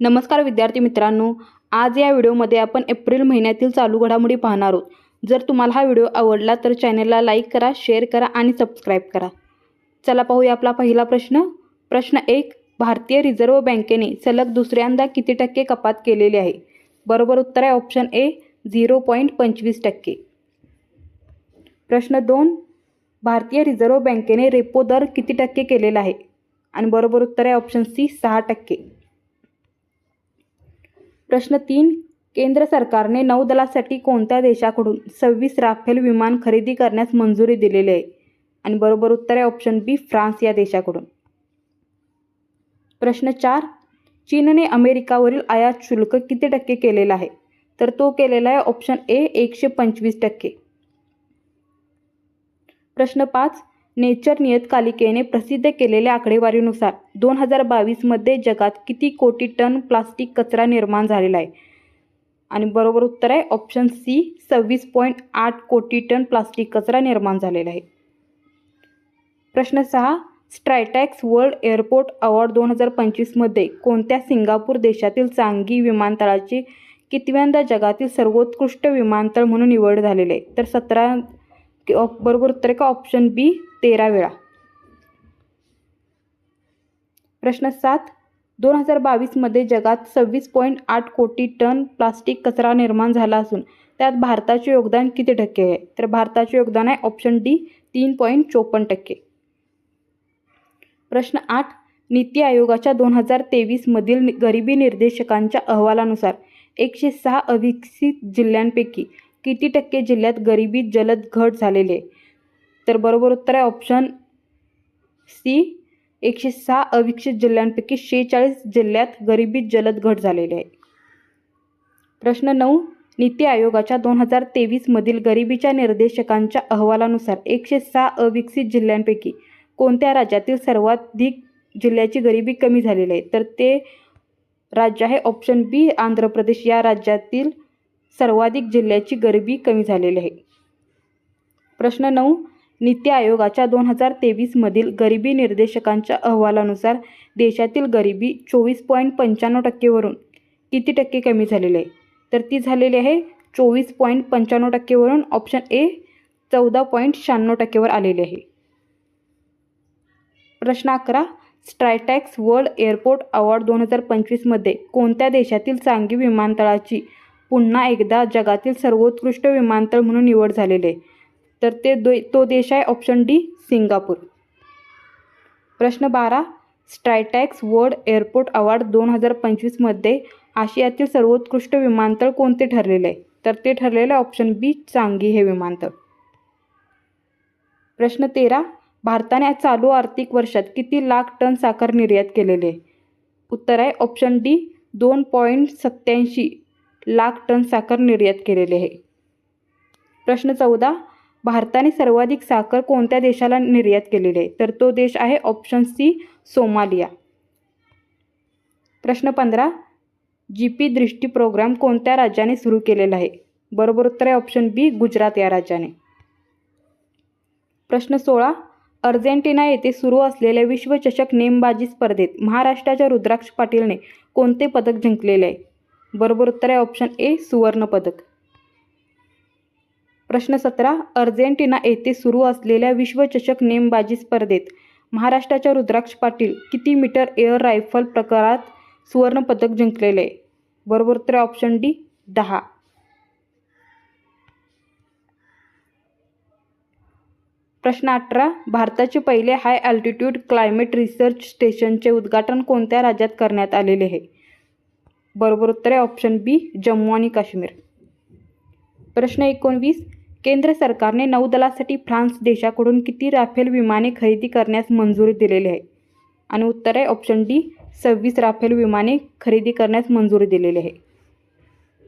नमस्कार विद्यार्थी मित्रांनो आज या व्हिडिओमध्ये आपण एप्रिल महिन्यातील चालू घडामोडी पाहणार आहोत. जर तुम्हाला हा व्हिडिओ आवडला तर चॅनलला लाईक करा शेअर करा आणि सबस्क्राईब करा. चला पाहूया आपला पहिला प्रश्न. प्रश्न एक भारतीय रिझर्व्ह बँकेने सलग दुसऱ्यांदा किती टक्के कपात केलेली आहे? बरोबर उत्तर आहे ऑप्शन ए झिरो पॉईंट पंचवीस टक्के. प्रश्न दोन भारतीय रिझर्व्ह बँकेने रेपो दर किती टक्के केलेला आहे? आणि बरोबर उत्तर आहे ऑप्शन सी सहा टक्के. प्रश्न तीन केंद्र सरकारने नौदलासाठी कोणत्या देशाकडून सव्वीस राफेल विमान खरेदी करण्यास मंजुरी दिलेली आहे? आणि बरोबर उत्तर आहे ऑप्शन बी फ्रान्स या देशाकडून. प्रश्न चार चीनने अमेरिकावरील आयात शुल्क किती टक्के केलेला आहे? तर तो केलेला आहे ऑप्शन ए एकशे पंचवीस टक्के. प्रश्न पाच नेचर नियतकालिकेने प्रसिद्ध केलेल्या आकडेवारीनुसार दोन हजार बावीसमध्ये जगात किती कोटी टन प्लास्टिक कचरा निर्माण झालेला आहे? आणि बरोबर उत्तर आहे ऑप्शन सी सव्वीस पॉईंट आठ कोटी टन प्लास्टिक कचरा निर्माण झालेला आहे. प्रश्न सहा स्ट्रायटॅक्स वर्ल्ड एअरपोर्ट अवॉर्ड दोन हजार पंचवीसमध्ये कोणत्या सिंगापूर देशातील चांगी विमानतळाची कितव्यांदा जगातील सर्वोत्कृष्ट विमानतळ म्हणून निवड झालेले आहे? तर सतरा बरोबर उत्तर आहे का? ऑप्शन बी तेरा वेळा. प्रश्न सात दोन हजार बावीसमध्ये जगात सव्वीस पॉईंट आठ कोटी टन प्लास्टिक कचरा निर्माण झाला असून त्यात भारताचे योगदान किती टक्के आहे? तर भारताचे योगदान आहे ऑप्शन डी तीन पॉईंट चोपन्न टक्के. प्रश्न आठ नीती आयोगाच्या दोन हजार तेवीसमधील गरिबी निर्देशकांच्या अहवालानुसार एकशे सहा अविकसित जिल्ह्यांपैकी किती टक्के जिल्ह्यात गरिबीत जलद घट झालेले आहे? तर बरोबर उत्तर आहे ऑप्शन सी एकशे सहा अविकसित जिल्ह्यांपैकी शेहेचाळीस जिल्ह्यात गरिबीत जलद घट झालेली आहे. प्रश्न नऊ. नीती आयोगाच्या दोन हजार तेवीसमधील गरिबीच्या निर्देशकांच्या अहवालानुसार एकशे सहा अविकसित जिल्ह्यांपैकी कोणत्या राज्यातील सर्वाधिक जिल्ह्याची गरिबी कमी झालेली आहे? तर ते राज्य आहे ऑप्शन बी आंध्र प्रदेश. या राज्यातील सर्वाधिक जिल्ह्याची गरिबी कमी झालेली आहे. प्रश्न नऊ नीती आयोगाच्या दोन हजार तेवीसमधील गरिबी निर्देशकांच्या अहवालानुसार देशातील गरिबी चोवीस पॉईंट पंच्याण्णव टक्केवरून किती टक्के कमी झालेली आहे? तर ती झालेली आहे चोवीस पॉईंट पंच्याण्णव टक्केवरून ऑप्शन ए चौदा पॉईंट शहाण्णव टक्केवर आलेली आहे. प्रश्न अकरा स्ट्रायटॅक्स वर्ल्ड एअरपोर्ट अवॉर्ड दोन हजार पंचवीसमध्ये कोणत्या देशातील सांगी विमानतळाची पुन्हा एकदा जगातील सर्वोत्कृष्ट विमानतळ म्हणून निवड झालेले. आहे तर ते दे तो देश आहे ऑप्शन डी सिंगापूर. प्रश्न बारा. स्ट्रायटॅक्स वर्ल्ड एअरपोर्ट अवॉर्ड दोन हजार पंचवीसमध्ये आशियातील सर्वोत्कृष्ट विमानतळ कोणते ठरलेले? आहे तर ते ठरलेलं आहे ऑप्शन बी चांगी हे विमानतळ. प्रश्न तेरा. भारताने चालू आर्थिक वर्षात किती लाख टन साखर निर्यात केलेले? आहे उत्तर आहे ऑप्शन डी दोन पॉईंट सत्याऐंशी लाख टन साखर निर्यात केलेली आहे. प्रश्न चौदा. भारताने सर्वाधिक साखर कोणत्या देशाला निर्यात केलेली आहे? तर तो देश आहे ऑप्शन सी सोमालिया. प्रश्न पंधरा. जी पी दृष्टी प्रोग्राम कोणत्या राज्याने सुरू केलेला आहे? बरोबर उत्तर आहे ऑप्शन बी गुजरात या राज्याने. प्रश्न सोळा. अर्जेंटिना येथे सुरू असलेल्या विश्वचषक नेमबाजी स्पर्धेत महाराष्ट्राच्या रुद्राक्ष पाटीलने कोणते पदक जिंकलेले आहे? बरोबर उत्तर आहे ऑप्शन ए सुवर्णपदक प्रश्न सतरा अर्जेंटिना येथे सुरू असलेल्या विश्वचषक नेमबाजी स्पर्धेत महाराष्ट्राच्या रुद्राक्ष पाटील किती मीटर एअर रायफल प्रकारात सुवर्णपदक जिंकलेले? आहे बरोबर उत्तर ऑप्शन डी दहा. प्रश्न अठरा भारताचे पहिले हाय अल्टिट्यूड क्लायमेट रिसर्च स्टेशनचे उद्घाटन कोणत्या राज्यात करण्यात आलेले आहे? बरोबर उत्तर. आहे ऑप्शन बी जम्मू आणि काश्मीर. प्रश्न एकोणवीस केंद्र सरकारने नौदलासाठी फ्रान्स देशाकडून किती राफेल विमाने खरेदी करण्यास मंजुरी दिलेली आहे? आणि उत्तर आहे ऑप्शन डी सव्वीस राफेल विमाने खरेदी करण्यास मंजुरी दिलेली आहे.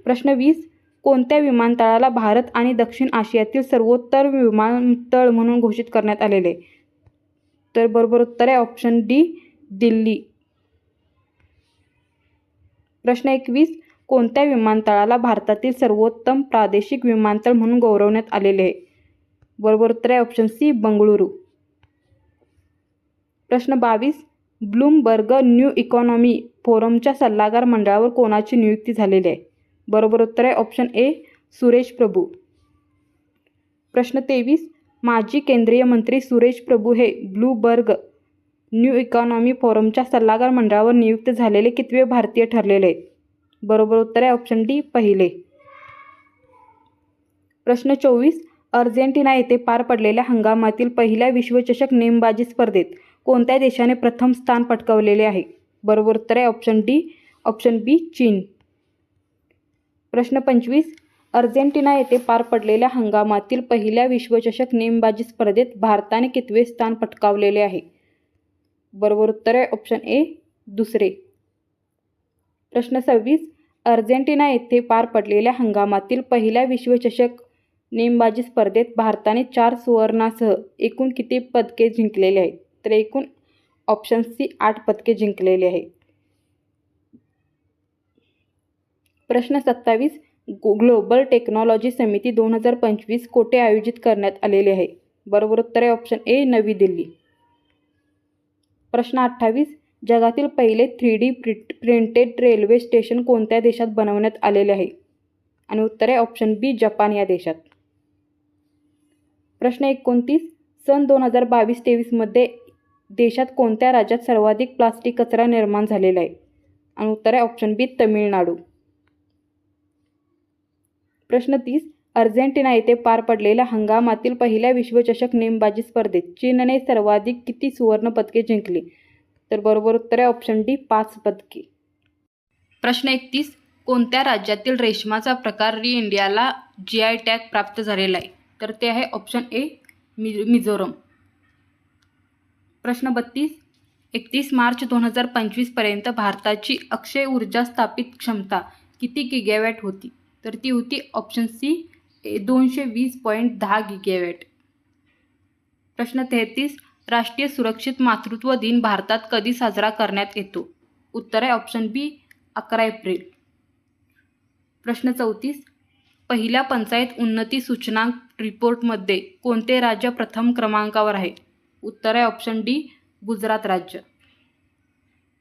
प्रश्न वीस कोणत्या विमानतळाला भारत आणि दक्षिण आशियातील सर्वोत्तर विमानतळ म्हणून घोषित करण्यात आलेले तर बरोबर उत्तर आहे ऑप्शन डी दिल्ली. प्रश्न एकवीस. कोणत्या विमानतळाला भारतातील सर्वोत्तम प्रादेशिक विमानतळ म्हणून गौरवण्यात आलेले आहे? बरोबर उत्तर आहे ऑप्शन सी बंगळुरू. प्रश्न बावीस. ब्लूमबर्ग न्यू इकॉनॉमी फोरमच्या सल्लागार मंडळावर कोणाची नियुक्ती झालेली आहे? बरोबर उत्तर आहे ऑप्शन ए सुरेश प्रभू. प्रश्न तेवीस. माजी केंद्रीय मंत्री सुरेश प्रभू हे ब्लूबर्ग न्यू इकॉनॉमी फोरमच्या सल्लागार मंडळावर नियुक्त झालेले कितवे भारतीय ठरलेले? बरोबर उत्तर आहे ऑप्शन डी पहिले. प्रश्न चोवीस. अर्जेंटिना येथे पार पडलेल्या हंगामातील पहिल्या विश्वचषक नेमबाजी स्पर्धेत कोणत्या देशाने प्रथम स्थान पटकावलेले आहे? बरोबर उत्तर आहे ऑप्शन डी ऑप्शन बी चीन. प्रश्न पंचवीस. अर्जेंटिना येथे पार पडलेल्या हंगामातील पहिल्या विश्वचषक नेमबाजी स्पर्धेत भारताने कितवे स्थान पटकावलेले आहे? बरोबर उत्तर आहे. ऑप्शन ए दुसरे. प्रश्न सव्वीस. अर्जेंटिना येथे पार पडलेल्या हंगामातील पहिल्या विश्वचषक नेमबाजी स्पर्धेत भारताने चार सुवर्णासह एकूण किती पदके जिंकलेली आहेत? तर एकूण ऑप्शन सी आठ पदके जिंकलेली आहे प्रश्न सत्तावीस. ग्लोबल टेक्नॉलॉजी समिती दोन हजार पंचवीस कोठे आयोजित करण्यात आलेले आहे? बरोबर उत्तर आहे. ऑप्शन ए नवी दिल्ली. प्रश्न अठ्ठावीस. जगातील पहिले three D print printed railway station कोणत्या देशात बनवण्यात आलेले आहे? आणि उत्तर आहे ऑप्शन बी जपान या देशात. प्रश्न एकोणतीस. सन दोन हजार बावीस तेवीसमध्ये देशात कोणत्या राज्यात सर्वाधिक प्लास्टिक कचरा निर्माण झालेला आहे? आणि उत्तर आहे ऑप्शन बी तमिळनाडू. प्रश्न तीस. अर्जेंटिना येथे पार पडलेल्या हंगामातील पहिल्या विश्वचषक नेमबाजी स्पर्धेत चीनने सर्वाधिक किती सुवर्ण पदके जिंकली? तर बरोबर उत्तर आहे ऑप्शन डी पाच पदके. प्रश्न एकतीस कोणत्या राज्यातील रेशमाचा प्रकार री इंडियाला जी आय टॅग प्राप्त झालेला आहे? तर ते आहे ऑप्शन ए मि मिझोरम. प्रश्न बत्तीस एकतीस मार्च दोन हजार पंचवीसपर्यंत भारताची अक्षय ऊर्जा स्थापित क्षमता किती गिगॅवॅट होती? तर ती होती ऑप्शन सी दोनशे वीस पॉईंट दहा गिगेवॅट. प्रश्न तेहतीस राष्ट्रीय सुरक्षित मातृत्व दिन भारतात कधी साजरा करण्यात येतो? उत्तर आहे ऑप्शन बी अकरा एप्रिल. प्रश्न चौतीस पहिल्या पंचायत उन्नती सूचनांक रिपोर्टमध्ये कोणते राज्य प्रथम क्रमांकावर आहे? उत्तर आहे ऑप्शन डी गुजरात राज्य.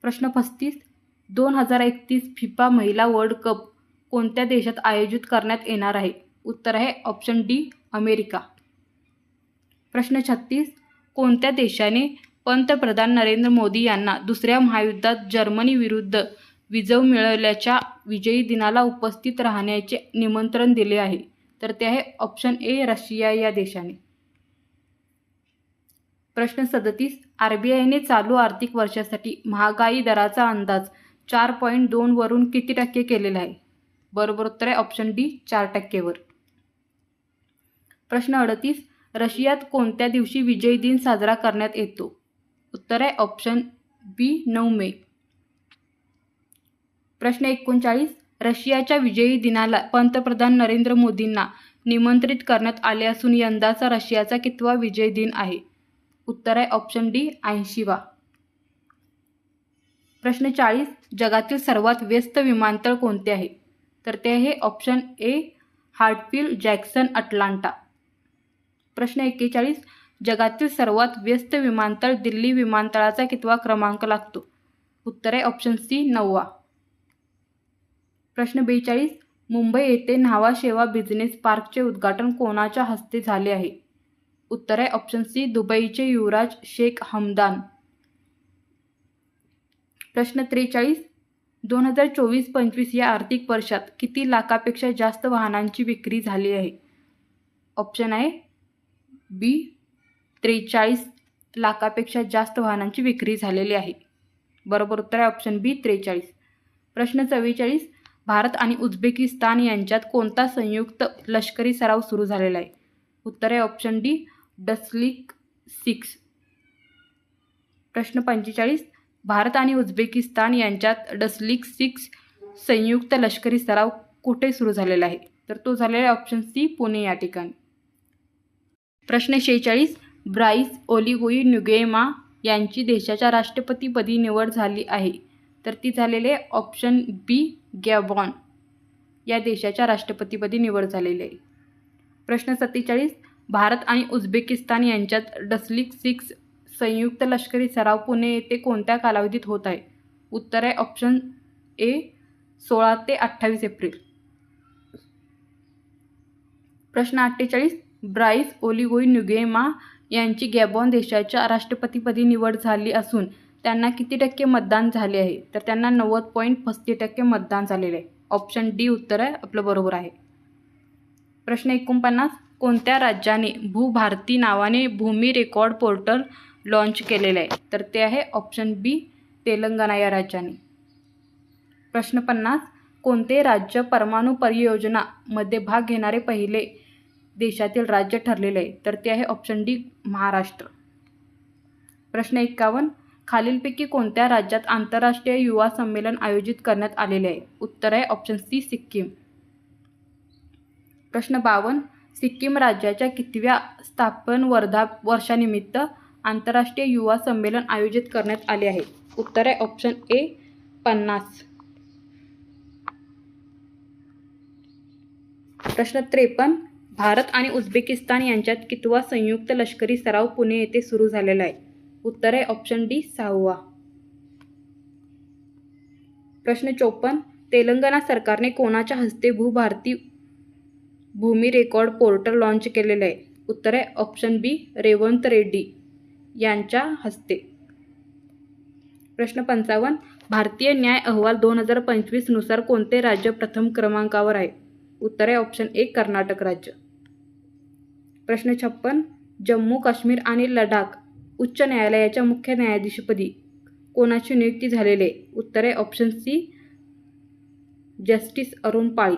प्रश्न पस्तीस दोन हजार एकतीस फिफा महिला वर्ल्ड कप कोणत्या देशात आयोजित करण्यात येणार आहे? उत्तर आहे ऑप्शन डी अमेरिका. प्रश्न छत्तीस कोणत्या देशाने पंतप्रधान नरेंद्र मोदी यांना दुसऱ्या महायुद्धात जर्मनी विरुद्ध विजव मिळवल्याच्या विजयी दिनाला उपस्थित राहण्याचे निमंत्रण दिले आहे? तर ते आहे ऑप्शन ए रशिया या देशाने. प्रश्न सदतीस आर बी आयने चालू आर्थिक वर्षासाठी महागाई दराचा अंदाज चार पॉईंट दोनवरून किती टक्के केलेला आहे? बरोबर उत्तर आहे ऑप्शन डी चार टक्केवर. प्रश्न अडतीस रशियात कोणत्या दिवशी विजय दिन साजरा करण्यात येतो? उत्तर आहे ऑप्शन बी नऊ मे. प्रश्न एकोणचाळीस रशियाच्या विजयी दिनाला पंतप्रधान नरेंद्र मोदींना निमंत्रित करण्यात आले असून यंदाचा रशियाचा कितवा विजय दिन आहे? उत्तर आहे ऑप्शन डी ऐंशीवा. प्रश्न चाळीस जगातील सर्वात व्यस्त विमानतळ कोणते आहे? तर ते आहे option A Hartsfield Jackson Atlanta. प्रश्न एक्केचाळीस. जगातील सर्वात व्यस्त विमानतळ दिल्ली विमानतळाचा कितवा क्रमांक लागतो? उत्तर आहे ऑप्शन सी नववा. प्रश्न बेचाळीस. मुंबई येथे न्हावा शेवा बिझनेस पार्कचे उद्घाटन कोणाच्या हस्ते झाले आहे? उत्तर आहे ऑप्शन सी दुबईचे युवराज शेख हमदान. प्रश्न त्रेचाळीस. दोन हजार चोवीस पंचवीस या आर्थिक वर्षात किती लाखापेक्षा जास्त वाहनांची विक्री झाली आहे? ऑप्शन आहे बी त्रेचाळीस लाखापेक्षा जास्त वाहनांची विक्री झालेली आहे. बरोबर उत्तर आहे ऑप्शन बी त्रेचाळीस. प्रश्न चव्वेचाळीस भारत आणि उझबेकिस्तान यांच्यात कोणता संयुक्त लष्करी सराव सुरू झालेला आहे? उत्तर आहे ऑप्शन डी डस्लिक सिक्स. प्रश्न पंचेचाळीस भारत आणि उझबेकिस्तान यांच्यात डस्लिक सिक्स संयुक्त लष्करी सराव कुठे सुरू झालेला आहे? तर तो झालेला आहे ऑप्शन सी पुणे या ठिकाणी. प्रश्न शेहेचाळीस. ब्राईस ओलिगोई न्युगेमा यांची देशाच्या राष्ट्रपतीपदी निवड झाली आहे. तर ती झालेली आहे ऑप्शन बी गॅबॉन या देशाच्या राष्ट्रपतीपदी निवड झालेली. आहे प्रश्न सत्तेचाळीस. भारत आणि उझबेकिस्तान यांच्यात डस्लिक सिक्स संयुक्त लष्करी सराव पुणे येथे कोणत्या कालावधीत होत आहे? उत्तर आहे ऑप्शन ए सोळा ते अठ्ठावीस एप्रिल. प्रश्न अठ्ठेचाळीस. ब्राईस ओलिगोई न्युगेमा यांची गॅबॉन देशाच्या राष्ट्रपतीपदी निवड झाली असून त्यांना किती टक्के मतदान झाले आहे? तर त्यांना नव्वद पॉईंट पस्तीस टक्के मतदान झालेले आहे. ऑप्शन डी उत्तर आहे. आपलं बरोबर आहे. प्रश्न एकोणपन्नास. कोणत्या राज्याने भूभारती नावाने भूमी रेकॉर्ड पोर्टल लॉन्च केलेलं आहे? तर ते आहे ऑप्शन बी तेलंगणा या राज्याने. प्रश्न पन्नास. कोणते राज्य परमाणु परियोजनामध्ये भाग घेणारे पहिले देशातील राज्य ठरलेलं आहे तर ते आहे ऑप्शन डी महाराष्ट्र. प्रश्न एक्कावन्न खालीलपैकी कोणत्या राज्यात आंतरराष्ट्रीय युवा संमेलन आयोजित करण्यात आलेले आहे? उत्तर आहे ऑप्शन सी सिक्कीम. प्रश्न बावन्न सिक्कीम राज्याच्या कितव्या स्थापन वर्धा वर्षानिमित्त आंतरराष्ट्रीय युवा संमेलन आयोजित करण्यात आले आहे? उत्तर आहे ऑप्शन ए पन्नास. प्रश्न त्रेपन्न भारत आणि उझबेकिस्तान यांच्यात कितवा संयुक्त लष्करी सराव पुणे येथे सुरू झालेला आहे? उत्तर आहे ऑप्शन डी सहावा. प्रश्न चोपन्न तेलंगणा सरकारने कोणाच्या हस्ते भूभारती भूमी रेकॉर्ड पोर्टल लॉन्च केलेलं आहे? उत्तर आहे ऑप्शन बी रेवंत रेड्डी यांच्या हस्ते. प्रश्न पंचावन्न भारतीय न्याय अहवाल दोन हजार पंचवीसनुसार कोणते राज्य प्रथम क्रमांकावर आहे? उत्तर आहे ऑप्शन ए कर्नाटक राज्य. प्रश्न छप्पन जम्मू काश्मीर आणि लडाख उच्च न्यायालयाच्या मुख्य न्यायाधीशपदी कोणाची नियुक्ती झालेली? आहे उत्तर आहे ऑप्शन सी जस्टिस अरुण पाळी.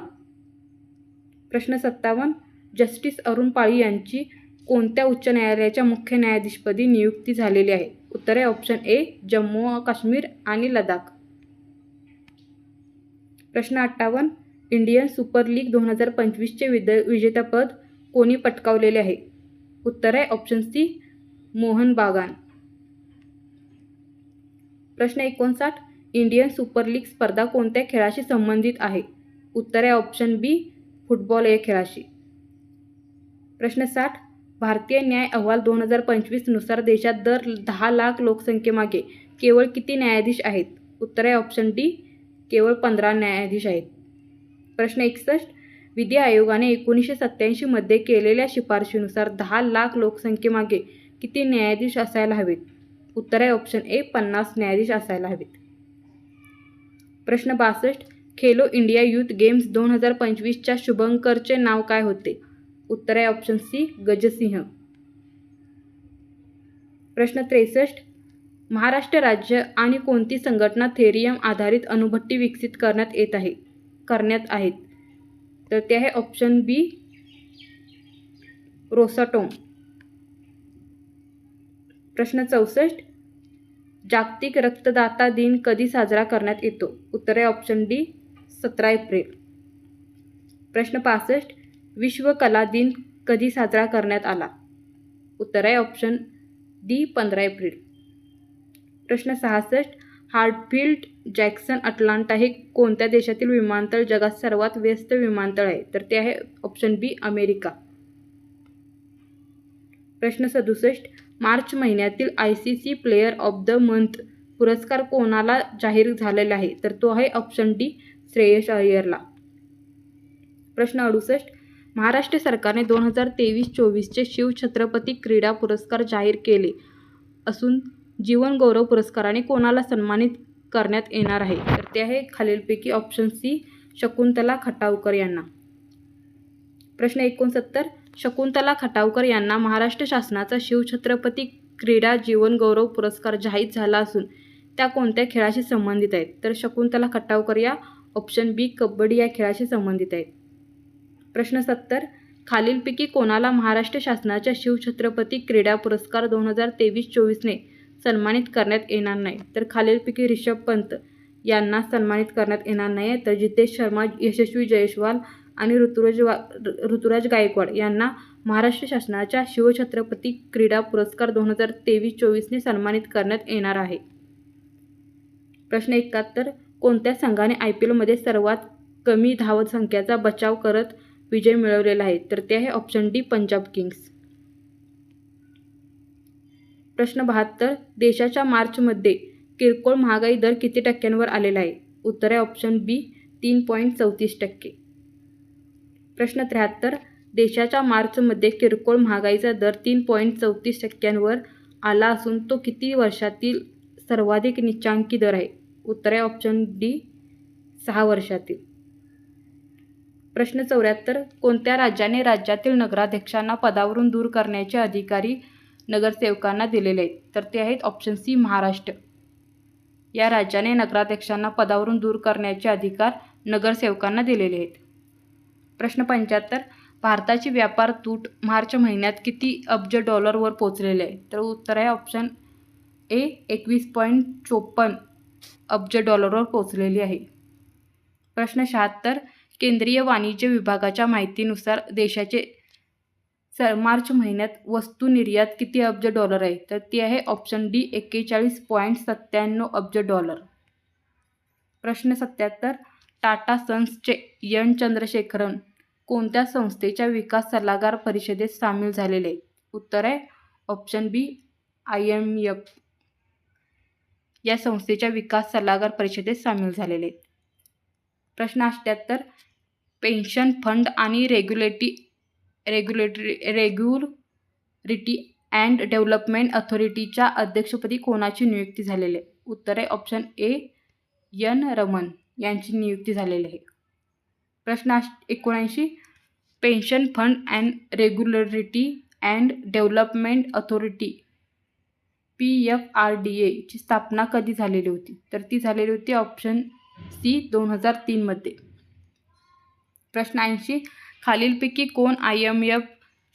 प्रश्न सत्तावन्न जस्टिस अरुण पाळी यांची कोणत्या उच्च न्यायालयाच्या मुख्य न्यायाधीशपदी नियुक्ती झालेली आहे? उत्तर आहे ऑप्शन ए जम्मू काश्मीर आणि लडाख. प्रश्न अठ्ठावन्न इंडियन सुपर लीग दोन हजार पंचवीसचे विद विजेतेपद कोणी पटकावलेले आहे? उत्तर आहे ऑप्शन सी मोहन बागान. प्रश्न एकोणसाठ इंडियन सुपर लीग स्पर्धा कोणत्या खेळाशी संबंधित आहे? उत्तर आहे ऑप्शन बी फुटबॉल या खेळाशी. प्रश्न साठ भारतीय न्याय अहवाल दोन हजार पंचवीसनुसार देशात दर दहा लाख लोकसंख्येमागे केवळ किती न्यायाधीश आहेत? उत्तर आहे ऑप्शन डी केवळ पंधरा न्यायाधीश आहेत. प्रश्न एकसष्ट विधी आयोगाने एकोणीसशे सत्त्याऐंशीमध्ये केलेल्या शिफारशीनुसार दहा लाख लोकसंख्येमागे किती न्यायाधीश असायला हवेत? उत्तर आहे ऑप्शन ए पन्नास न्यायाधीश असायला हवेत. प्रश्न बासष्ट खेलो इंडिया यूथ गेम्स दोन हजार पंचवीसच्या शुभंकरचे नाव काय होते? उत्तर आहे ऑप्शन सी गजसिंह. प्रश्न त्रेसष्ट महाराष्ट्र राज्य आणि कोणती संघटना थेरियम आधारित अणुभट्टी विकसित करण्यात येत आहे? करण्यात आहेत. तर ते आहे ऑप्शन बी रोसाटोम प्रश्न चौसष्ट जागतिक रक्तदाता दिन कधी साजरा करण्यात येतो? उत्तर आहे ऑप्शन डी सतरा एप्रिल. प्रश्न पासष्ट विश्व कला दिन कधी साजरा करण्यात आला? उत्तर आहे ऑप्शन डी पंधरा एप्रिल. प्रश्न सहासष्ट हार्टफिल्ड जॅक्सन अटलांटा हे कोणत्या देशातील विमानतळ जगात सर्वात व्यस्त विमानतळ आहे? तर ते आहे ऑप्शन बी अमेरिका. प्रश्न सदुसष्ट. मार्च महिन्यातील I C C player of the month पुरस्कार कोणाला जाहीर झालेला आहे? तर तो आहे ऑप्शन डी श्रेयस अय्यरला. प्रश्न अडुसष्ट. महाराष्ट्र सरकारने दोन हजार तेवीस चोवीसचे शिवछत्रपती क्रीडा पुरस्कार जाहीर केले असून जीवन गौरव पुरस्काराने कोणाला सन्मानित करण्यात येणार आहे. तर ते आहे खालीलपैकी ऑप्शन सी शकुंतला खटावकर यांना. प्रश्न एकोणसत्तर शकुंतला खटावकर यांना महाराष्ट्र शासनाचा शिवछत्रपती क्रीडा जीवन गौरव पुरस्कार जाहीर झाला असून त्या कोणत्या खेळाशी संबंधित आहेत? तर शकुंतला खटावकर या ऑप्शन बी कबड्डी या खेळाशी संबंधित आहेत. प्रश्न सत्तर खालीलपैकी कोणाला महाराष्ट्र शासनाच्या शिवछत्रपती क्रीडा पुरस्कार दोन हजार तेवीस चोवीसने सन्मानित करण्यात येणार नाही. तर खालीलपैकी रिषभ पंत यांना सन्मानित करण्यात येणार नाही तर जितेश शर्मा यशस्वी जयस्वाल आणि ऋतुराज वा ऋतुराज गायकवाड यांना महाराष्ट्र शासनाच्या शिवछत्रपती क्रीडा पुरस्कार दोन हजार तेवीस चोवीसने सन्मानित करण्यात येणार आहे. प्रश्न एकाहत्तर. कोणत्या संघाने आय पी एलमध्ये सर्वात कमी धावसंख्याचा बचाव करत विजय मिळवलेला आहे? तर ते आहे ऑप्शन डी पंजाब किंग्स. प्रश्न बहात्तर देशाच्या मार्चमध्ये किरकोळ महागाई दर किती टक्क्यांवर आलेला आहे? उत्तर आहे ऑप्शन बी तीन पॉईंट चौतीस टक्के. प्रश्न त्र्याहत्तर देशाच्या मार्चमध्ये किरकोळ महागाईचा दर तीन पॉईंट चौतीस टक्क्यांवर आला असून तो किती वर्षातील सर्वाधिक निच्चांकी दर आहे? उत्तर आहे ऑप्शन डी सहा वर्षातील. प्रश्न चौऱ्याहत्तर कोणत्या राज्याने राज्यातील नगराध्यक्षांना पदावरून दूर करण्याचे अधिकारी नगरसेवकांना दिलेले आहेत. तर ते आहेत ऑप्शन सी महाराष्ट्र. या राज्याने नगराध्यक्षांना पदावरून दूर करण्याचे अधिकार नगरसेवकांना दिलेले आहेत. प्रश्न पंच्याहत्तर भारताची व्यापार तूट मार्च महिन्यात किती अब्ज डॉलरवर पोचलेले आहे? तर उत्तर आहे ऑप्शन ए एकवीस पॉईंट चोपन्न अब्ज डॉलरवर पोचलेली आहे. प्रश्न शहात्तर केंद्रीय वाणिज्य विभागाच्या माहितीनुसार देशाचे स मार्च महिन्यात वस्तू निर्यात किती अब्ज डॉलर आहे? तर ती आहे ऑप्शन डी एक्केचाळीस पॉईंट सत्त्याण्णव अब्ज डॉलर. प्रश्न सत्याहत्तर टाटा सन्सचे यन चंद्रशेखरन कोणत्या संस्थेच्या विकास सल्लागार परिषदेत सामील झालेले उत्तर आहे option B I M F. या संस्थेच्या विकास सल्लागार परिषदेत सामील झालेले प्रश्न अठ्ठ्याहत्तर पेन्शन फंड आणि regulatory regulatory regularity and development अथॉरिटीच्या अध्यक्षपदी कोणाची नियुक्ती झालेली आहे? उत्तर आहे ऑप्शन ए यन रमन यांची नियुक्ती झालेली आहे. प्रश्न एकोणऐंशी pension fund and regularity and development authority P F R D एची स्थापना कधी झालेली होती? तर ती झालेली होती ऑप्शन सी दोन हजार तीनमध्ये प्रश्न ऐंशी खालीलपैकी कोण आय एम एफ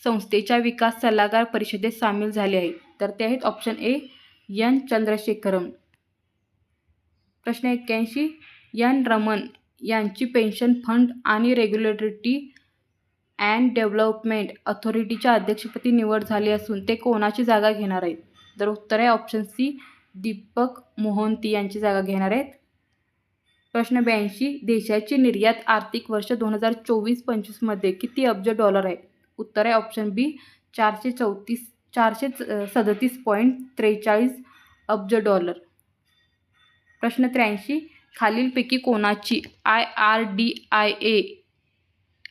संस्थेच्या विकास सल्लागार परिषदेत सामील झाले आहे? तर ते आहेत ऑप्शन ए एन चंद्रशेखरन. प्रश्न एक्क्याऐंशी एन रमन यांची पेन्शन फंड आणि रेग्युलेटरी अँड डेव्हलपमेंट अथॉरिटीच्या अध्यक्षपदी निवड झाली असून ते कोणाची जागा घेणार आहेत? तर उत्तर आहे ऑप्शन सी दीपक मोहंती यांची जागा घेणार आहेत. प्रश्न ब्याऐंशी देशाची निर्यात आर्थिक वर्ष दोन हजार चोवीस पंचवीसमध्ये किती अब्ज डॉलर आहे? उत्तर आहे ऑप्शन बी चारशे चौतीस चारशे सदतीस पॉईंट त्रेचाळीस अब्ज डॉलर. प्रश्न त्र्याऐंशी खालीलपैकी कोणाची आय आर डी आय ए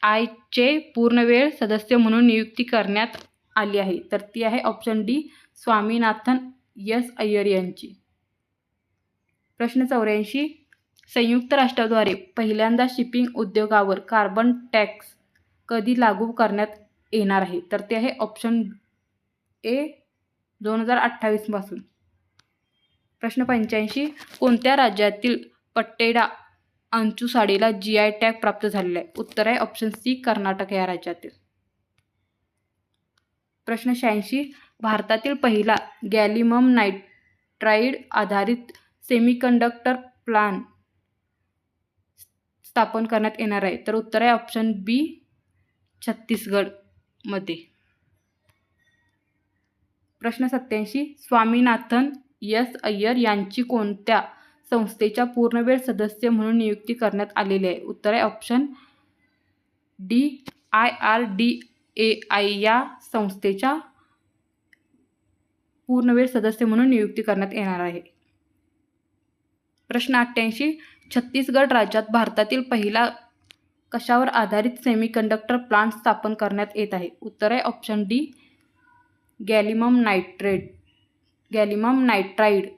आयचे पूर्णवेळ सदस्य म्हणून नियुक्ती करण्यात आली आहे? तर ती आहे option D Swaminathan S Iyer यांची. प्रश्न चौऱ्याऐंशी संयुक्त राष्ट्राद्वारे पहिल्यांदा शिपिंग उद्योगावर कार्बन टॅक्स कधी लागू करण्यात येणार आहे? तर ते आहे ऑप्शन ए दोन हजार अठ्ठावीसपासून प्रश्न पंच्याऐंशी कोणत्या राज्यातील पट्टेडा अंचू साडीला जी आय टॅग प्राप्त झालेला आहे? उत्तर आहे ऑप्शन सी कर्नाटक या राज्यातील. प्रश्न शहाऐंशी भारतातील पहिला गॅलिमम नायट्राईड आधारित सेमीकंडक्टर प्लान स्थापन करण्यात येणार आहे. तर उत्तर आहे ऑप्शन बी छत्तीसगडमध्ये प्रश्न सत्याऐंशी स्वामीनाथन यस अय्यर यांची कोणत्या संस्थेच्या पूर्णवेळ सदस्य म्हणून नियुक्ती करण्यात आलेली आहे? उत्तर आहे option D I R D A I या संस्थेच्या पूर्णवेळ सदस्य म्हणून नियुक्ती करण्यात येणार आहे. प्रश्न अठ्ठ्याऐंशी छत्तीसगड राज्यात भारतातील पहिला कशावर आधारित सेमीकंडक्टर प्लांट स्थापन करण्यात येत आहे? उत्तर आहे option D gallium nitrate gallium nitride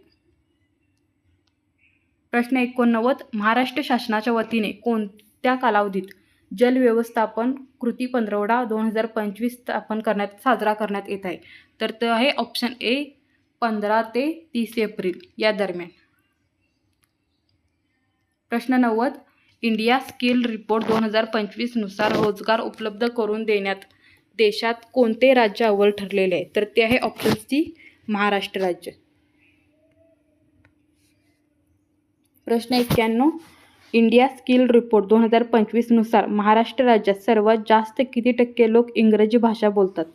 प्रश्न एकोणनव्वद महाराष्ट्र शासनाच्या वतीने कोणत्या कालावधीत जल व्यवस्थापन कृती पंधरवडा दोन हजार पंचवीस स्थापन करण्यात साजरा करण्यात येत आहे? तर ते आहे ऑप्शन ए पंधरा ते तीस एप्रिल या दरम्यान. प्रश्न नव्वद. इंडिया स्किल रिपोर्ट दोन हजार पंचवीसनुसार रोजगार उपलब्ध करून देण्यात देशात कोणते राज्य अव्वल ठरलेले आहे? तर ते आहे ऑप्शन सी महाराष्ट्र राज्य. प्रश्न एक्क्याण्णव. इंडिया स्किल रिपोर्ट दोन हजार पंचवीसनुसार महाराष्ट्र राज्यात सर्वात जास्त किती टक्के लोक इंग्रजी भाषा बोलतात?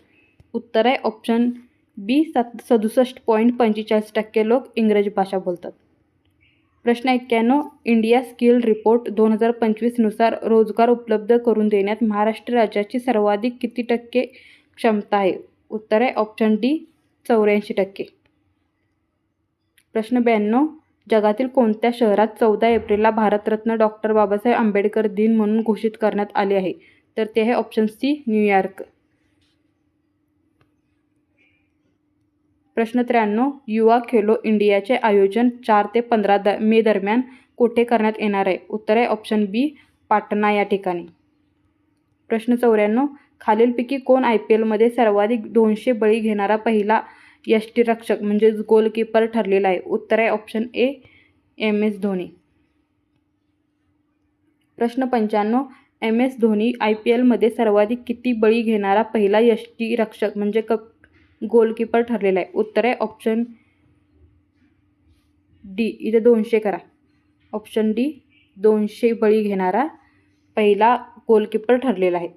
उत्तर आहे ऑप्शन बी सात सदुसष्ट पॉईंट पंचेचाळीस टक्के लोक इंग्रजी भाषा बोलतात. प्रश्न एक्क्याण्णव इंडिया स्किल रिपोर्ट दोन हजार पंचवीसनुसार रोजगार उपलब्ध करून देण्यात महाराष्ट्र राज्याची सर्वाधिक किती टक्के क्षमता आहे? उत्तर आहे ऑप्शन डी चौऱ्याऐंशी टक्के. प्रश्न ब्याण्णव जगातील कोणत्या शहरात चौदा एप्रिलला भारतरत्न डॉक्टर बाबासाहेब आंबेडकर दिन म्हणून घोषित करण्यात आले आहे? तर ते आहे ऑप्शन सी न्यूयॉर्क. प्रश्न त्र्याण्णव युवा खेलो इंडियाचे आयोजन चार ते पंधरा द मे दरम्यान कोठे करण्यात येणार आहे? उत्तर आहे ऑप्शन बी पाटणा या ठिकाणी. प्रश्न चौऱ्याण्णव खालीलपैकी कोण आय पी एलमध्ये सर्वाधिक दोनशे बळी घेणारा पहिला यष्टीरक्षक म्हणजेच गोलकीपर ठरलेला आहे? उत्तर आहे option A M S Dhoni. प्रश्न पंच्याण्णव M S Dhoni I P एलमध्ये सर्वाधिक किती बळी घेणारा पहिला यष्टीरक्षक म्हणजे कप गोलकीपर ठरलेला आहे. उत्तर आहे ऑप्शन डी इथे दोनशे करा. ऑप्शन डी दोनशे बळी घेणारा पहिला गोलकीपर ठरलेला आहे.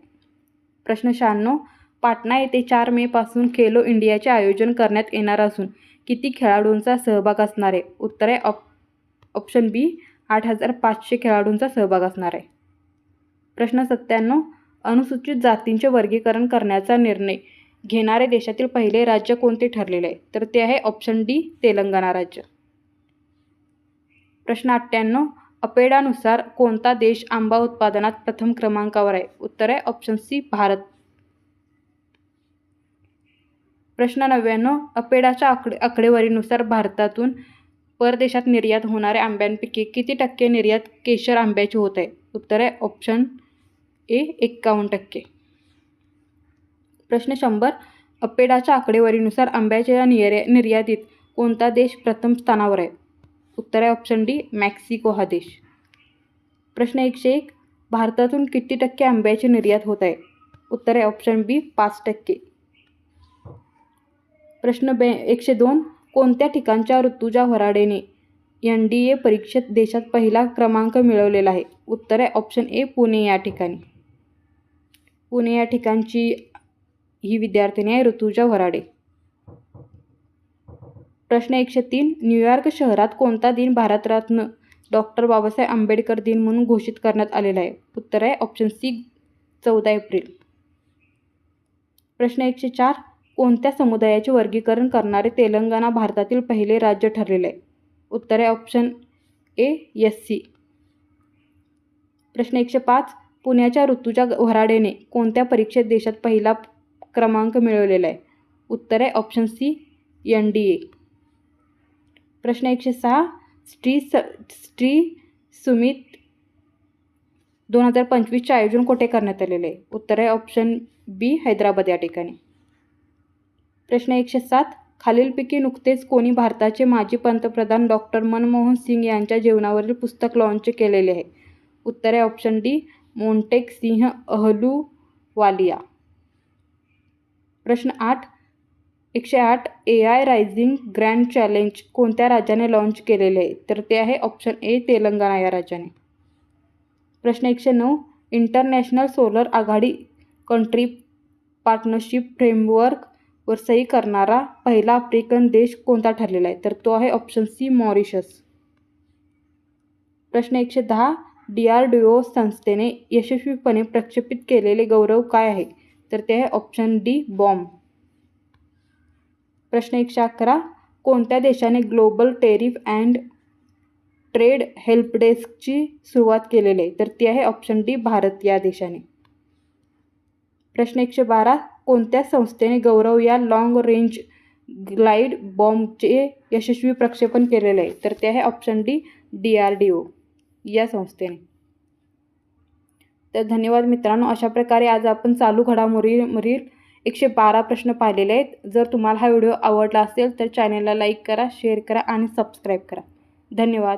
प्रश्न शहाण्णव पाटणा येथे चार मेपासून खेलो इंडियाचे आयोजन करण्यात येणार असून किती खेळाडूंचा सहभाग असणार आहे? उत्तर आहे ऑप ऑप्शन बी आठ हजार पाचशे खेळाडूंचा सहभाग असणार आहे. प्रश्न सत्त्याण्णव अनुसूचित जातींचे वर्गीकरण करण्याचा निर्णय घेणारे देशातील पहिले राज्य कोणते ठरलेले? आहे तर ते आहे ऑप्शन डी तेलंगणा राज्य. प्रश्न अठ्ठ्याण्णव अपेडानुसार कोणता देश आंबा उत्पादनात प्रथम क्रमांकावर आहे? उत्तर आहे ऑप्शन सी भारत. प्रश्न नव्याण्णव अपेडाच्या आकडे आकडेवारीनुसार भारतातून परदेशात निर्यात होणाऱ्या आंब्यांपैकी किती टक्के निर्यात केशर आंब्याची होत आहे? उत्तर आहे ऑप्शन ए एक्कावन्न टक्के. प्रश्न शंभर. अपेडाच्या आकडेवारीनुसार आंब्याच्या निर्या निर्यातीत कोणता देश प्रथम स्थानावर आहे? उत्तर आहे ऑप्शन डी मॅक्सिको हा देश. प्रश्न एकशे एक. भारतातून किती टक्के आंब्याची निर्यात होत आहे? उत्तर आहे ऑप्शन बी पाच टक्के. प्रश्न बे एकशे दोन. कोणत्या ठिकाणच्या ऋतुजा वराडेने एन डी ए परीक्षेत देशात पहिला क्रमांक मिळवलेला आहे? उत्तर आहे ऑप्शन ए पुणे या ठिकाणी. पुणे या ठिकाणची ही विद्यार्थिनी आहे ऋतुजा वराडे. प्रश्न एकशे तीन. न्यूयॉर्क शहरात कोणता दिन भारतरत्न डॉक्टर बाबासाहेब आंबेडकर दिन म्हणून घोषित करण्यात आलेला आहे? उत्तर आहे ऑप्शन सी चौदा एप्रिल. प्रश्न एकशे चार. कोणत्या समुदायाचे वर्गीकरण करणारे तेलंगणा भारतातील पहिले राज्य ठरलेले आहे? उत्तर आहे ऑप्शन ए एस सी. प्रश्न एकशे पाच. पुण्याच्या ऋतुजा वराडेने कोणत्या परीक्षेत देशात पहिला क्रमांक मिळवलेला आहे. उत्तर आहे option C N D A प्रश्न एकशे सहा श्री स श्री सुमित दोन हजार पंचवीसचे आयोजन कुठे करण्यात आलेले आहे? उत्तर आहे ऑप्शन बी हैदराबाद या ठिकाणी. प्रश्न एकशे सात खालीलपैकी नुकतेच कोणी भारताचे माजी पंतप्रधान डॉक्टर मनमोहन सिंग यांच्या जीवनावरील पुस्तक लॉन्च केलेले आहे? उत्तर आहे option D Montek Singh Ahluwalia प्रश्न आठ. एकशे आठ A I rising grand challenge कोणत्या राज्याने लॉन्च केलेले? आहे तर ते आहे ऑप्शन ए तेलंगणा या राज्याने. प्रश्न एकशे नऊ. इंटरनॅशनल सोलर आघाडी कंट्री पार्टनरशिप फ्रेमवर्कवर सही करणारा पहिला आफ्रिकन देश कोणता ठरलेला आहे? तर तो आहे ऑप्शन सी मॉरिशस. प्रश्न एकशे दहा. डी आर डी ओ संस्थेने यशस्वीपणे प्रक्षेपित केलेले गौरव काय आहे? तर ते आहे ऑप्शन डी बॉम्ब प्रश्न एकशे अकरा कोणत्या देशाने global tariff and trade help डेस्कची सुरुवात केलेली आहे? तर ती आहे ऑप्शन डी भारत या देशाने. प्रश्न एकशे बारा. कोणत्या संस्थेने गौरव या लाँग रेंज ग्लाइड बॉम्बचे यशस्वी प्रक्षेपण केलेले आहे? तर ते आहे option D D R D O या संस्थेने. तर धन्यवाद मित्रांनो. अशा प्रकारे आज आपण चालू घडामोडीवरील एकशे बारा प्रश्न पाहिलेले आहेत. जर तुम्हाला हा व्हिडिओ आवडला असेल तर चॅनेलला लाईक करा शेअर करा आणि सबस्क्राईब करा. धन्यवाद.